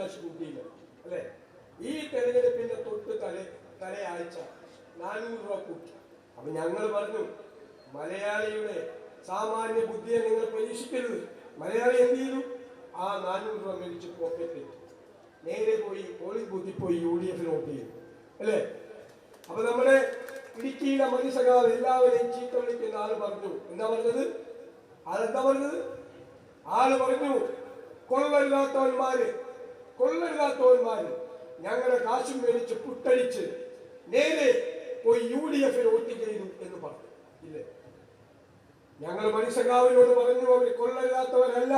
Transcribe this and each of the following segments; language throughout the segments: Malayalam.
കാശ് കൂട്ടിയില്ല അല്ലെ? ഈ തെരഞ്ഞെടുപ്പിന്റെ തൊട്ട് തല തലയാഴ്ച നാനൂറ് രൂപ കൂട്ടി. അപ്പൊ ഞങ്ങൾ പറഞ്ഞു മലയാളിയുടെ സാമാന്യ ബുദ്ധിയെ നിങ്ങൾ പരീക്ഷിക്കരുത് മലയാളി എന്ത് ചെയ്തു? ആ നാനൂറ് രൂപ മേടിച്ച് പോക്കറ്റ് നേരെ പോയി പോളിംഗ് ബൂത്തിൽ പോയി യു ഡി എഫിന് വോട്ട് ചെയ്തു അല്ലേ? അപ്പൊ നമ്മുടെ ഇടുക്കിയിലെ മനുഷ്യകാവ് എല്ലാവരെയും ചീത്ത വിളിക്കുന്ന ആൾ പറഞ്ഞു. എന്താ പറഞ്ഞത്? ആളെന്താ പറഞ്ഞത്? ആൾ പറഞ്ഞു കൊള്ളരുതാത്തവന്മാര് കൊള്ളരുതാത്തവന്മാര് ഞങ്ങളുടെ കാശും മേടിച്ച് പുട്ടടിച്ച് നേരെ പോയി യു ഡി എഫിൽ വോട്ട് ചെയ്തു എന്ന് പറഞ്ഞു. ഇല്ലേ? ഞങ്ങൾ മനുഷ്യകാവിനോട് പറഞ്ഞു അവർ കൊള്ളരുതാത്തവരല്ല.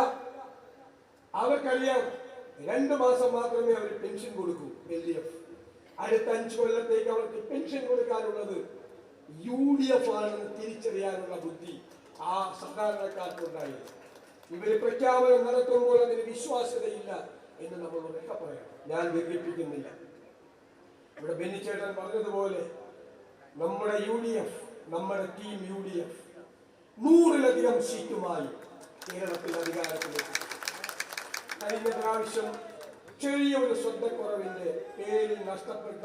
അവർക്കറിയാം രണ്ടു മാസം മാത്രമേ അവർ പെൻഷൻ കൊടുക്കൂ എൽ ഡി എഫ്. അടുത്ത അഞ്ചു കൊല്ലത്തേക്ക് അവർക്ക് പെൻഷൻ കൊടുക്കാനുള്ളത് യു ഡി എഫ് ആണെന്ന് തിരിച്ചറിയാനുള്ള ബുദ്ധി ആ സാധാരണക്കാർക്കുണ്ടായി ഇവർ പ്രഖ്യാപനം നടത്തുമ്പോൾ അതിന് വിശ്വാസ്യതയില്ല. എന്ന് നമ്മൾ ഉറക്കെ പറയാം. ഞാൻ ദീർഘിപ്പിക്കുന്നില്ല ഇവിടെ ബെന്നിച്ചേട്ടൻ പറഞ്ഞതുപോലെ നമ്മുടെ യു ഡി എഫ് നമ്മുടെ ടീം യു ഡി എഫ് നൂറിലധികം സീറ്റുമായി കേരളത്തിൽ അധികാരത്തിലെത്തി കഴിഞ്ഞ പ്രാവശ്യം ചെറിയ ഒരു ശ്രദ്ധക്കുറവിന്റെ പേരിൽ നഷ്ടപ്പെട്ട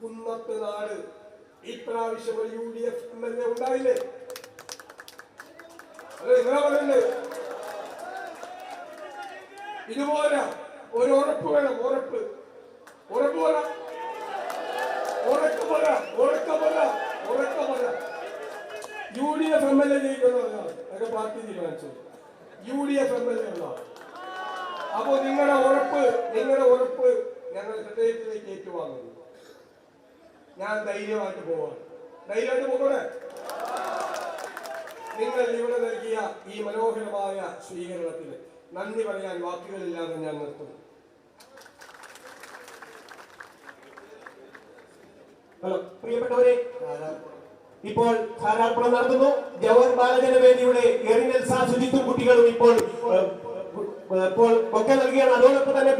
കുന്നത്ത് നാട് ഇപ്രാവശ്യം ഒരു U D F M L A ഉണ്ടായില്ലേ? അതെ നിങ്ങളെ പറയണ്ടേ ഇതുപോലെ ഒരു ഉറപ്പ് വേണം ഉറപ്പ്. ഉറപ്പ് പറ ഉറക്ക പറ ഉറക്ക പറ ഉറക്ക പറ U D F M L A അതൊക്കെ പാർട്ടി തീരുമാനിച്ചത് U D F M L A അപ്പോ നിങ്ങളുടെ ഉറപ്പ് നിങ്ങളുടെ ഉറപ്പ് ഞങ്ങൾ ഹൃദയത്തിലേക്ക് ഏറ്റുവാങ്ങുന്നു. ഞാൻ ധൈര്യമായിട്ട് പോവാണ്. ധൈര്യമായിട്ട് പോകണേ? നിങ്ങൾ ഇവിടെ നൽകിയ ഈ മനോഹരമായ സ്വീകരണത്തിന് നന്ദി പറയാൻ വാക്കുകളില്ലാതെ ഞാൻ നിർത്തുന്നു. പ്രിയപ്പെട്ടവരെ ഇപ്പോൾ ധാരാർപ്പണം നടത്തുന്നു ജവഹർ ബാലജന വേദിയുടെ എറിനൽ സാ ശുചിത്വം കുട്ടികളും ഇപ്പോൾ ഇപ്പോൾ ഒക്കെ നൽകിയാണ്. അതോടൊപ്പം തന്നെ